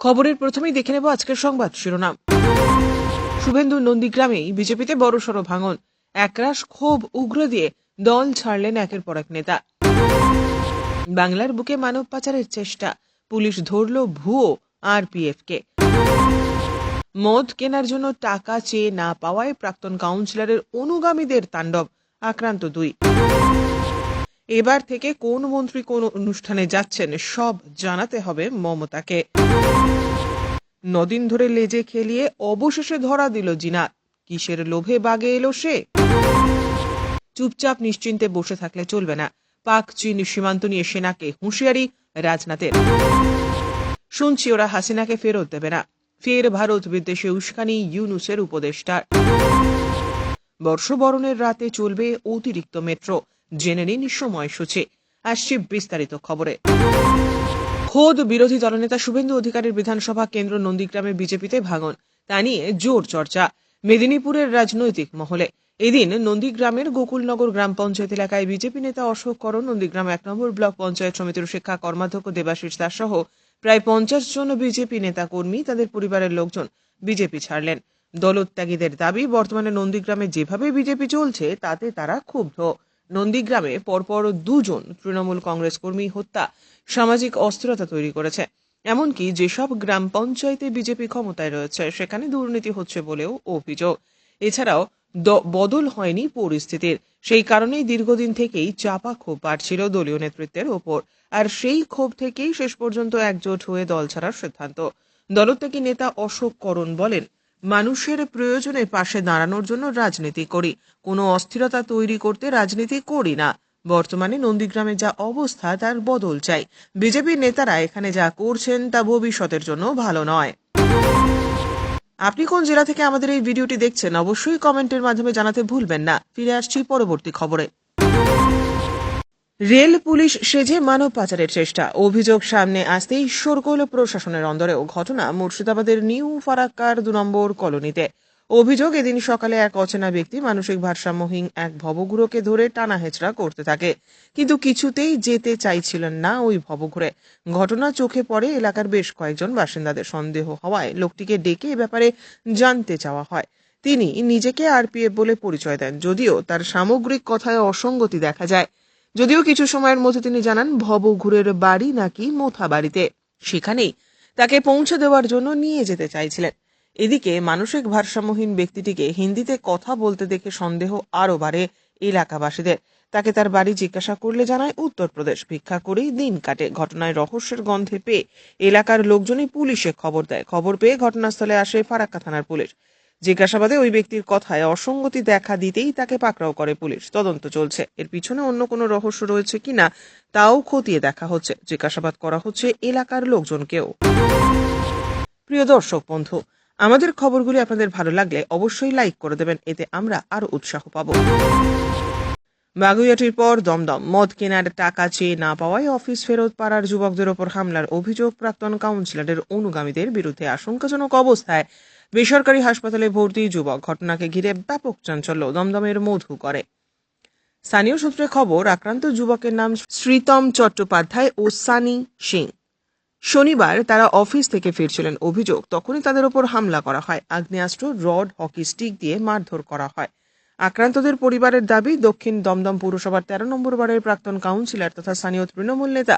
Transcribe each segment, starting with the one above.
খবরের প্রথমেই দেখে নেব আজকের সংবাদ শিরোনাম। শুভেন্দু নন্দীগ্রামেই বিজেপিতে বড়সড় ভাঙন। একরাশ ক্ষোভ উগ্র দিয়ে দল ছাড়লেন একের পর এক নেতা। বাংলার বুকে মানব পাচারের চেষ্টা, পুলিশ ধরল ভুয়ো আরপিএফ কে মদ কেনার জন্য টাকা চেয়ে না পাওয়ায় প্রাক্তন কাউন্সিলরের অনুগামীদের তাণ্ডব, আক্রান্ত দুই। এবার থেকে কোন মন্ত্রী কোন অনুষ্ঠানে যাচ্ছেন সব জানাতে হবে মমতাকে। নদিন ধরে লেজে খেলিয়ে অবশেষে ধরা দিল জিনা কিসের লোভে বাগে এলো সে? চুপচাপ নিশ্চিন্তে বসে থাকলে চলবে না। পাক চীন সীমান্ত নিয়ে সেনাকে হুঁশিয়ারি রাজনাথের। শুনছি ওরা হাসিনাকে ফেরত দেবে না। ফের ভারত বিদ্বেষে উস্কানি ইউনুসের উপদেষ্টার বর্ষবরণের রাতে চলবে অতিরিক্ত মেট্রো। জেনে নিন সময়সূচি আসছি বিস্তারিত খবরে। খোদ বিরোধী দলনেতা শুভেন্দু অধিকারীর বিধানসভা কেন্দ্র নন্দীগ্রামে বিজেপিতে ভাঙন। তা নিয়ে জোর চর্চা। মেদিনীপুরের রাজনৈতিক মহলে। এদিন নন্দীগ্রামের গোকুলনগর গ্রাম পঞ্চায়েত এলাকায় বিজেপি নেতা অশোক করণ, নন্দীগ্রাম এক নম্বর ব্লক পঞ্চায়েত সমিতির শিক্ষা কর্মাধ্যক্ষ দেবাশিস দাস সহ প্রায় পঞ্চাশ জন বিজেপি নেতা কর্মী তাদের পরিবারের লোকজন বিজেপি ছাড়লেন। দলত্যাগীদের দাবি, বর্তমানে নন্দীগ্রামে যেভাবে বিজেপি চলছে, তাতে তারা ক্ষুব্ধ। নন্দীগ্রামে পরপর দুজন তৃণমূল কংগ্রেস কর্মী হত্যা, সামাজিক অস্থিরতা তৈরি করেছে। এমনকি যেসব গ্রাম পঞ্চায়েতে বিজেপি ক্ষমতায় রয়েছে, সেখানে দুর্নীতি হচ্ছে বলেও অভিযোগ। এছাড়াও বদল হয়নি পরিস্থিতির। সেই কারণেই দীর্ঘদিন থেকেই চাপা ক্ষোভ বাড়ছিল দলীয় নেতৃত্বের ওপর। আর সেই ক্ষোভ থেকেই শেষ পর্যন্ত একজোট হয়ে দল ছাড়ার সিদ্ধান্ত। দলত্যাগী নেতা অশোক করণ বলেন মানুষের প্রয়োজনে পাশে দাঁড়ানোর জন্য রাজনীতি করি। কোনো অস্থিরতা তৈরি করতে রাজনীতি করি না। বর্তমানে নন্দীগ্রামে যা অবস্থা, তার বদল চাই। বিজেপির নেতারা এখানে যা করছেন, তা ভবিষ্যতের জন্য ভালো নয়। আপনি কোন জেলা থেকে আমাদের এই ভিডিওটি দেখছেন, অবশ্যই কমেন্টের মাধ্যমে জানাতে ভুলবেন না। ফিরে আসছি পরবর্তী খবরে। রেল পুলিশ সেজে মানব পাচারের চেষ্টা। অভিযোগ সামনে আসতেই শোরগোল প্রশাসনের অন্দরেও ঘটনা। মুর্শিদাবাদের নিউ ফারাক্কার দু নম্বর কলোনিতে। অভিযোগ, এদিন সকালে এক অচেনা ব্যক্তি মানসিক ভারসাম্যহীন এক ভবঘুরোকে ধরে টানা হেঁচড়া করতে থাকে। কিন্তু কিছুতেই যেতে চাইছিলেন না ওই ভবঘুরে। ঘটনা চোখে পড়ে এলাকার বেশ কয়েকজন বাসিন্দাদের সন্দেহ হওয়ায় লোকটিকে ডেকে এ ব্যাপারে জানতে চাওয়া হয়। তিনি নিজেকে আরপিএফ বলে পরিচয় দেন, যদিও তার সামগ্রিক কথায় অসঙ্গতি দেখা যায়। যদিও কিছু সময়ের মধ্যে তিনি জানান ভব ভবঘুরের বাড়ি নাকি মোথা বাড়িতে। সেখানেই তাকে পৌঁছে দেওয়ার জন্য নিয়ে যেতে চাইছিলেন। এদিকে মানসিক ভারসাম্যহীন ব্যক্তিটিকে হিন্দিতে কথা বলতে দেখে সন্দেহ আরও বাড়ে এলাকাবাসীদের। তাকে তার বাড়ি জিজ্ঞাসা করলে জানায়, উত্তরপ্রদেশ ভিক্ষা করেই দিন কাটে। ঘটনায় রহস্যের গন্ধে পেয়ে এলাকার লোকজনই পুলিশে খবর দেয়। খবর পেয়ে ঘটনাস্থলে আসে ফারাক্কা থানার পুলিশ। জিজ্ঞাসাবাদে ওই ব্যক্তির কথায় অসঙ্গতি দেখা দিতেই তাকে পাকড়াও করে পুলিশ। তদন্ত চলছে। এর পিছনে অন্য কোনো রহস্য রয়েছে কিনা তাও খতিয়ে দেখা হচ্ছে। জিজ্ঞাসাবাদ করা হচ্ছে এলাকার লোকজনকেও। প্রিয় দর্শক, বন্ধু, আমাদের খবরগুলি আপনাদের ভালো লাগলে অবশ্যই লাইক করে দেবেন। এতে আমরা আরও উৎসাহ পাবো। বাগুইয়াটির পর দমদম। মদ কেনার টাকা চেয়ে না পাওয়ায় অফিস ফেরত পাড়ার যুবকদের ওপর হামলার অভিযোগ প্রাক্তন কাউন্সিলরের অনুগামীদের বিরুদ্ধে আশঙ্কাজনক অবস্থায় বেসরকারি হাসপাতালে ভর্তি যুবক ঘটনাকে ঘিরে ব্যাপক চাঞ্চল্য, দমদমের মধু করে স্থানীয় সূত্রে খবর, আক্রান্ত যুবকের নাম শ্রীতম চট্টোপাধ্যায় ও সানি সিং। শনিবার তারা অফিস থেকে ফিরছিলেন অভিযোগ, তখনই তাদের ওপর হামলা করা হয়। আগ্নেয়াস্ত্র, রড, হকি স্টিক দিয়ে মারধর করা হয়। আক্রান্তদের পরিবারের দাবি, দক্ষিণ দমদম পৌরসভার তেরো নম্বর ওয়ার্ডের প্রাক্তন কাউন্সিলর তথা স্থানীয় তৃণমূল নেতা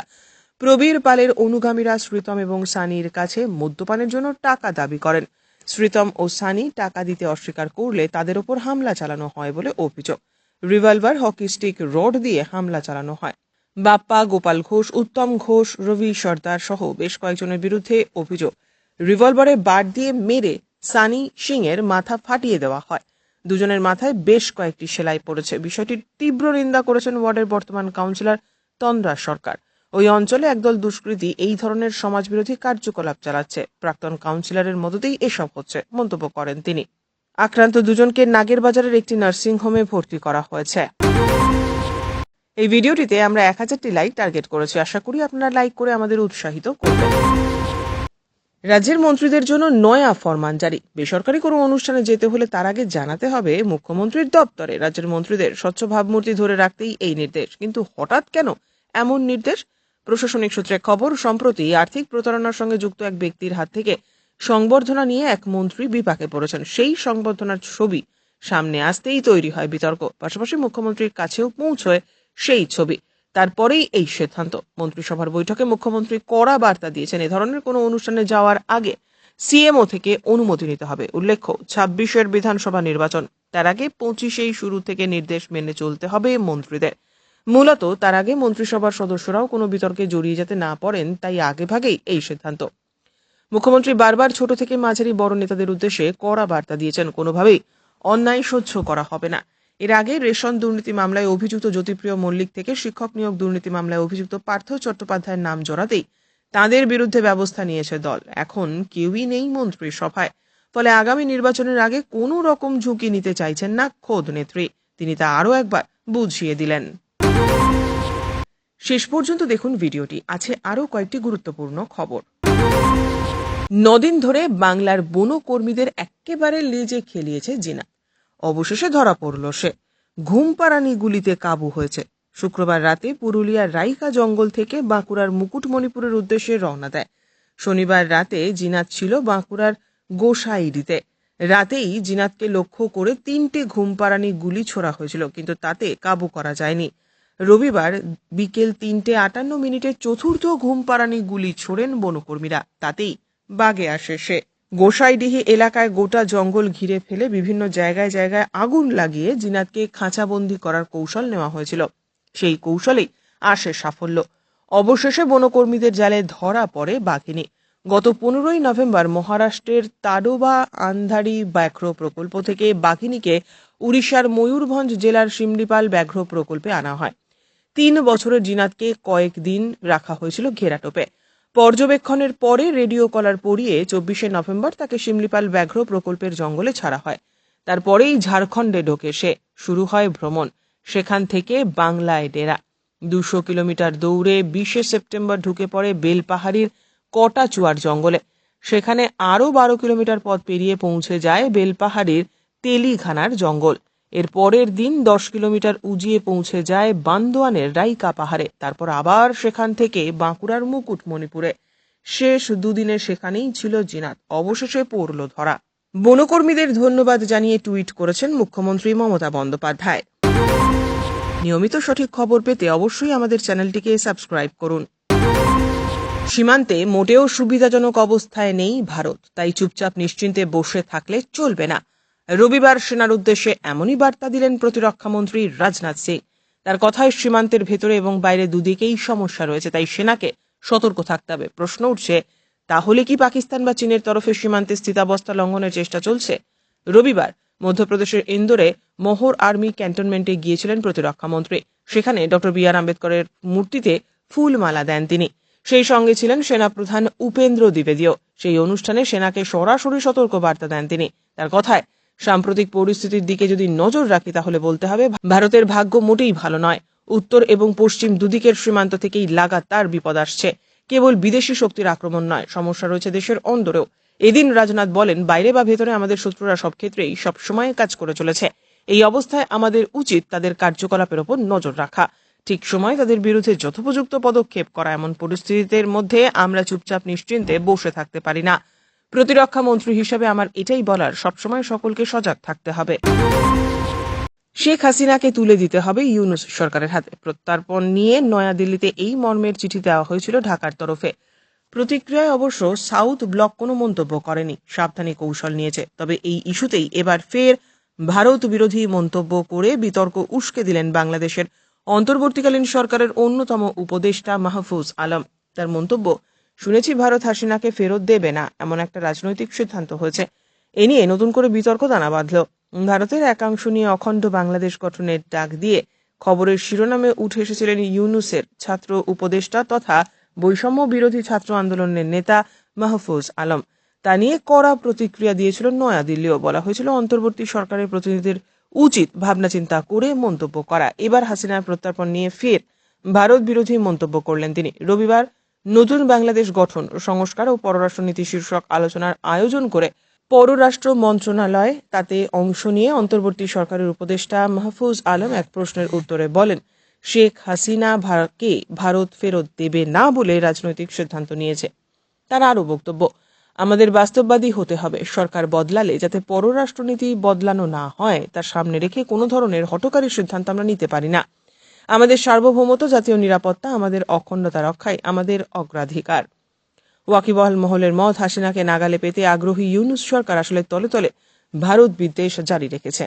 প্রবীর পালের অনুগামীরা শ্রীতম এবং সানির কাছে মদ্যপানের জন্য টাকা দাবি করেন। শ্রীতম ও সানি টাকা দিতে অস্বীকার করলে তাদের ওপর হামলা চালানো হয় বলে অভিযোগ। রিভলভার হকি স্টিক রড দিয়ে হামলা চালানো হয়। বাপ্পা, গোপাল ঘোষ, উত্তম ঘোষ, রবি সর্দার সহ বেশ কয়েকজনের বিরুদ্ধে অভিযোগ। রিভলভারে বার দিয়ে মেরে সানি সিং এর মাথা ফাটিয়ে দেওয়া হয়। দুজনের মাথায় বেশ কয়েকটি সেলাই পড়েছে। বিষয়টির তীব্র নিন্দা করেছেন ওয়ার্ডের বর্তমান কাউন্সিলর তন্দ্রা সরকার। ওই অঞ্চলে একদল দুষ্কৃতী এই ধরনের সমাজবিরোধী কার্যকলাপ চালাচ্ছে। প্রাক্তন কাউন্সিলরের মদতেই এসব হচ্ছে, মন্তব্য করেন তিনি। আক্রান্ত দুজনকে নাগের বাজারের একটি নার্সিং হোমে ভর্তি করা হয়েছে। এই ভিডিওটিতে আমরা এক হাজারটি লাইক টার্গেট করেছি। আশা করি আপনারা লাইক করে আমাদের উৎসাহিত করবেন। রাজ্যের মন্ত্রীদের জন্য নয়া ফরমান জারি। বেসরকারি কোনো অনুষ্ঠানে যেতে হলে তার আগে জানাতে হবে মুখ্যমন্ত্রীর দপ্তরে। রাজ্যের মন্ত্রীদের স্বচ্ছ ভাবমূর্তি ধরে রাখতেই এই নির্দেশ। কিন্তু হঠাৎ কেন এমন নির্দেশ? প্রশাসনিক সূত্রে খবর, সম্প্রতি আর্থিক প্রতারণার সঙ্গে যুক্ত এক ব্যক্তির হাত থেকে সংবর্ধনা নিয়ে এক মন্ত্রী বিপাকে পড়েছেন। সেই সংবর্ধনার ছবি সামনে আসতেই তৈরি হয় বিতর্ক। পাশাপাশি মুখ্যমন্ত্রীর কাছেও পৌঁছয় সেই ছবি। তারপরেই এই সিদ্ধান্ত। মন্ত্রিসভার বৈঠকে মুখ্যমন্ত্রী কড়া বার্তা দিয়েছেন, এ ধরনের কোনো অনুষ্ঠানে যাওয়ার আগে সিএমও থেকে অনুমতি নিতে হবে। উল্লেখ্য, ছাব্বিশের বিধানসভা নির্বাচন, তার আগে পঁচিশেই শুরু থেকে নির্দেশ মেনে চলতে হবে মন্ত্রীদের। মূলত তার আগে মন্ত্রিসভার সদস্যরাও কোনো বিতর্কে জড়িয়ে যেতে না পড়েন তাই আগেভাগেই এই সিদ্ধান্ত। মুখ্যমন্ত্রী বারবার ছোট থেকে মাঝারি বড় নেতাদের উদ্দেশ্যে কড়া বার্তা দিয়েছেন, কোনোভাবেই অন্যায় সহ্য করা হবে না। এর আগে রেশন দুর্নীতি মামলায় অভিযুক্ত জ্যোতিপ্রিয় মল্লিক থেকে শিক্ষক নিয়োগ দুর্নীতি মামলায় অভিযুক্ত পার্থ চট্টোপাধ্যায়ের নাম জড়াতেই তাঁদের বিরুদ্ধে ব্যবস্থা নিয়েছে দল। এখন কেউই নেই মন্ত্রী সভায় ফলে আগামী নির্বাচনের আগে কোনো রকম ঝুঁকি নিতে চাইছেন না খোদ নেত্রী। তিনি তা আরও একবার বুঝিয়ে দিলেন। শেষ পর্যন্ত দেখুন ভিডিওটি। আছে আরও কয়েকটি গুরুত্বপূর্ণ খবর। নদিন ধরে বাংলার বন কর্মীদের একেবারে লেজে খেলিয়েছে জিনা। অবশেষে ধরা পড়ল সে। ঘুমপাড়ানি গুলিতে কাবু হয়েছে। শুক্রবার রাতে পুরুলিয়ার রাইকা জঙ্গল থেকে বাঁকুড়ার মুকুটমণিপুরের উদ্দেশ্যে রওনা দেয়। শনিবার রাতে জিনাত ছিল বাঁকুড়ার গোসাইডিতে। রাতেই জিনাতকে লক্ষ্য করে তিনটে ঘুমপাড়ানি গুলি ছোড়া হয়েছিল, কিন্তু তাতে কাবু করা যায়নি। রবিবার বিকেল তিনটে আটান্ন মিনিটে চতুর্থ ঘুমপাড়ানি গুলি ছোড়েন বনকর্মীরা। তাতেই বাগে আসে সে। গোসাইডিহি এলাকায় গোটা জঙ্গল ঘিরে ফেলে বিভিন্ন জায়গায় জায়গায় আগুন লাগিয়ে জিনাতকে খাঁচাবন্দি করার কৌশল নেওয়া হয়েছিল। সেই কৌশলেই আসে সাফল্য। অবশেষে বনকর্মীদের জালে ধরা পড়ে বাঘিনী। গত পনেরোই নভেম্বর মহারাষ্ট্রের তাডোবা আন্ধারি ব্যাঘ্র প্রকল্প থেকে বাঘিনীকে উড়িষ্যার ময়ূরভঞ্জ জেলার শিমলিপাল ব্যাঘ্র প্রকল্পে আনা হয়। তিন বছরের জিনাতকে কয়েকদিন রাখা হয়েছিল ঘেরাটোপে পর্যবেক্ষণের পরে রেডিও কলার পরিয়ে চব্বিশে নভেম্বর তাকে শিমলিপাল ব্যাঘ্র প্রকল্পের জঙ্গলে ছাড়া হয়। তারপরেই ঝাড়খণ্ডে ঢোকে সে। শুরু হয় ভ্রমণ। সেখান থেকে বাংলায় ডেরা। দুশো কিলোমিটার দৌড়ে বিশে সেপ্টেম্বর ঢুকে পড়ে বেলপাহাড়ির কটাচুয়ার জঙ্গলে। সেখানে আরও বারো কিলোমিটার পথ পেরিয়ে পৌঁছে যায় বেলপাহাড়ির তেলিঘানার জঙ্গল। এর পরের দিন দশ কিলোমিটার উজিয়ে পৌঁছে যায় বান্দোয়ানের রাইকা পাহাড়ে, তারপর আবার সেখান থেকে বাঁকুড়ার মুকুট মণিপুরে শেষ দুদিনে সেখানেই ছিল জিনাত, অবশেষে পড়ল ধরা। বনকর্মীদের ধন্যবাদ জানিয়ে টুইট করেছেন মুখ্যমন্ত্রী মমতা বন্দ্যোপাধ্যায়। নিয়মিত সঠিক খবর পেতে অবশ্যই আমাদের চ্যানেলটিকে সাবস্ক্রাইব করুন। সীমান্তে মোটেও সুবিধাজনক অবস্থায় নেই ভারত, তাই চুপচাপ নিশ্চিন্তে বসে থাকলে চলবে না। রবিবার সেনার উদ্দেশ্যে এমনই বার্তা দিলেন প্রতিরক্ষামন্ত্রী রাজনাথ সিং। তার কথায় সীমান্তের ভেতরে এবং বাইরে দুদিকেই সমস্যা রয়েছে, তাই সেনাকে সতর্ক থাকতে হবে। প্রশ্ন উঠছে, তাহলে কি পাকিস্তান বা চীনের তরফে সীমান্তে স্থিতাবস্থা লঙ্ঘনের চেষ্টা চলছে? রবিবার মধ্যপ্রদেশের ইন্দোরে মোহর আর্মি ক্যান্টনমেন্টে গিয়েছিলেন প্রতিরক্ষামন্ত্রী সেখানে ডক্টর বি আর আম্বেদকরের মূর্তিতে ফুলমালা দেন তিনি। সেই সঙ্গে ছিলেন সেনাপ্রধান উপেন্দ্র দ্বিবেদীয় সেই অনুষ্ঠানে সেনাকে সরাসরি সতর্ক বার্তা দেন তিনি। তার কথায় সাম্প্রতিক পরিস্থিতির দিকে যদি নজর রাখি, তাহলে বলতে হবে, ভারতের ভাগ্য মোটেই ভালো নয়। উত্তর এবং পশ্চিম দুদিকের সীমান্ত থেকেই লাগাতার বিপদ আসছে। কেবল বিদেশি শক্তির আক্রমণ নয়, সমস্যা রয়েছে দেশের অন্দরেও। এদিন রাজনাথ বলেন, বাইরে বা ভেতরে আমাদের শত্রুরা সব ক্ষেত্রেই সবসময় কাজ করে চলেছে। এই অবস্থায় আমাদের উচিত তাদের কার্যকলাপের ওপর নজর রাখা। ঠিক সময় তাদের বিরুদ্ধে যথোপযুক্ত পদক্ষেপ করা। এমন পরিস্থিতির মধ্যে আমরা চুপচাপ নিশ্চিন্তে বসে থাকতে পারি না। প্রতিরক্ষা মন্ত্রী হিসেবে আমার এটাই বলার, সবসময় সকলকে সজাগ থাকতে হবে। শেখ হাসিনাকে তুলে দিতে হবে ইউনুস সরকারের হাতে। প্রত্যর্পণ নিয়ে নয়াদিল্লিতে এই মর্মের চিঠি দেওয়া হয়েছিল ঢাকার তরফে। প্রতিক্রিয়ায় অবশ্য সাউথ ব্লক কোনো মন্তব্য করেনি, সাবধানী কৌশল নিয়েছে। তবে এই ইস্যুতেই এবার ফের ভারত বিরোধী মন্তব্য করে বিতর্ক উস্কে দিলেন বাংলাদেশের অন্তর্বর্তীকালীন সরকারের অন্যতম উপদেষ্টা মাহফুজ আলম। তার মন্তব্য শুনেছি ভারত হাসিনাকে ফেরত দেবে না, এমন একটা রাজনৈতিক সিদ্ধান্ত হয়েছে। এ নিয়ে নতুন করে বিতর্ক দানা বাঁধল। ভারতের একাংশ নিয়ে অখণ্ড বাংলাদেশ গঠনের ডাক দিয়ে খবরের শিরোনামে উঠে এসেছিলেন ইউনুসের ছাত্র উপদেষ্টা তথা বৈষম্য বিরোধী ছাত্র আন্দোলনের নেতা মাহফুজ আলম। তা নিয়ে কড়া প্রতিক্রিয়া দিয়েছিল নয়াদিল্লিও। বলা হয়েছিল, অন্তর্বর্তী সরকারের প্রতিনিধিদের উচিত ভাবনা চিন্তা করে মন্তব্য করা। এবার হাসিনার প্রত্যর্পণ নিয়ে ফের ভারত বিরোধী মন্তব্য করলেন তিনি। রবিবার নতুন বাংলাদেশ গঠন, সংস্কার ও পররাষ্ট্রনীতি শীর্ষক আলোচনার আয়োজন করে পররাষ্ট্র মন্ত্রণালয় তাতে অংশ নিয়ে অন্তর্বর্তী সরকারের উপদেষ্টা মাহফুজ আলম এক প্রশ্নের উত্তরে বলেন, শেখ হাসিনা ভা- কে ভারত ফেরত দেবে না বলে রাজনৈতিক সিদ্ধান্ত নিয়েছে। তার আরও বক্তব্য, আমাদের বাস্তববাদী হতে হবে। সরকার বদলালে যাতে পররাষ্ট্রনীতি বদলানো না হয়, তার সামনে রেখে কোনো ধরনের হটকারী সিদ্ধান্ত আমরা নিতে পারি না। আমাদের সার্বভৌমত্ব, জাতীয় নিরাপত্তা, আমাদের অখণ্ডতা রক্ষায় আমাদের অগ্রাধিকার। ওয়াকিবহাল মহলের মত হাসিনাকে নাগালে পেতে আগ্রহী ইউনুস সরকার আসলে তলে তলে ভারত বিদ্বেষ জারি রেখেছে।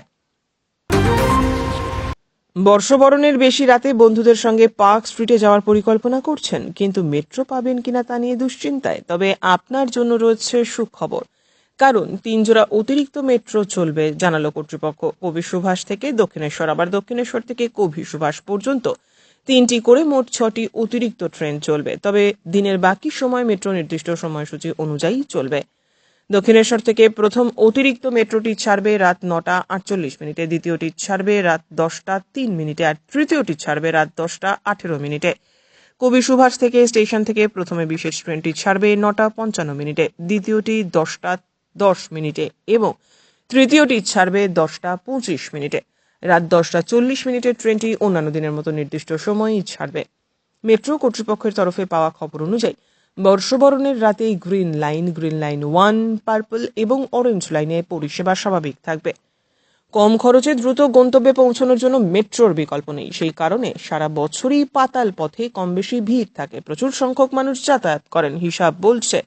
বর্ষবরণের বেশি রাতে বন্ধুদের সঙ্গে পার্ক স্ট্রিটে যাওয়ার পরিকল্পনা করছেন, কিন্তু মেট্রো পাবেন কিনা তা নিয়ে দুশ্চিন্তায়, তবে আপনার জন্য রয়েছে সুখবর। কারণ তিন জোড়া অতিরিক্ত মেট্রো চলবে, জানালো কর্তৃপক্ষ। কবি সুভাষ থেকে দক্ষিণেশ্বর, আবার দক্ষিণেশ্বর থেকে কবি সুভাষ পর্যন্ত। তিনটি করে মোট ছটি অতিরিক্ত ট্রেন চলবে, তবে দিনের বাকি সময় মেট্রো নির্দিষ্ট সময়সূচি অনুযায়ী চলবে। দক্ষিণেশ্বর থেকে প্রথম অতিরিক্ত মেট্রোটি ছাড়বে রাত নটা আটচল্লিশ মিনিটে, দ্বিতীয়টি ছাড়বে রাত দশটা তিন মিনিটে, আর তৃতীয়টি ছাড়বে রাত দশটা আঠেরো মিনিটে। কবি সুভাষ থেকে স্টেশন থেকে প্রথমে বিশেষ ট্রেনটি ছাড়বে নটা পঞ্চান্ন মিনিটে, দ্বিতীয়টি দশটা দশ মিনিটে এবং তৃতীয়টি ছাড়বে দশটা পঁচিশ মিনিটে। রাত দশটা চল্লিশ মিনিটের ট্রেনটি অন্যান্য দিনের মতো নির্দিষ্ট সময়ই ছাড়বে। মেট্রো কর্তৃপক্ষের তরফে পাওয়া খবর অনুযায়ী, বর্ষবরণের রাতে green line green line one, purple এবং অরেঞ্জ লাইনে পরিষেবা স্বাভাবিক থাকবে। কম খরচে দ্রুত গন্তব্যে পৌঁছানোর জন্য মেট্রোর বিকল্প নেই। সেই কারণে সারা বছরই পাতাল পথে কম বেশি ভিড় থাকে। প্রচুর সংখ্যক মানুষ যাতায়াত করেন, হিসাব বলছে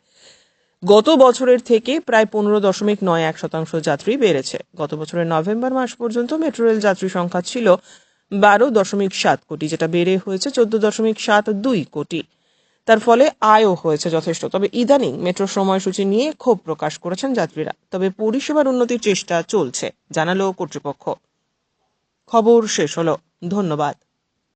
গত বছরের থেকে প্রায় পনেরো দশমিক নয় এক শতাংশ যাত্রী বেড়েছে। গত বছরের নভেম্বর মাস পর্যন্ত মেট্রো রেল যাত্রী সংখ্যা ছিল বারো দশমিক সাত কোটি, যেটা বেড়ে হয়েছে চোদ্দ দশমিক সাত দুই কোটি। তার ফলে আয়ও হয়েছে যথেষ্ট। তবে ইদানিং মেট্রো সময়সূচি নিয়ে ক্ষোভ প্রকাশ করেছেন যাত্রীরা। তবে পরিষেবার উন্নতির চেষ্টা চলছে, জানালো কর্তৃপক্ষ। খবর শেষ হলো। ধন্যবাদ।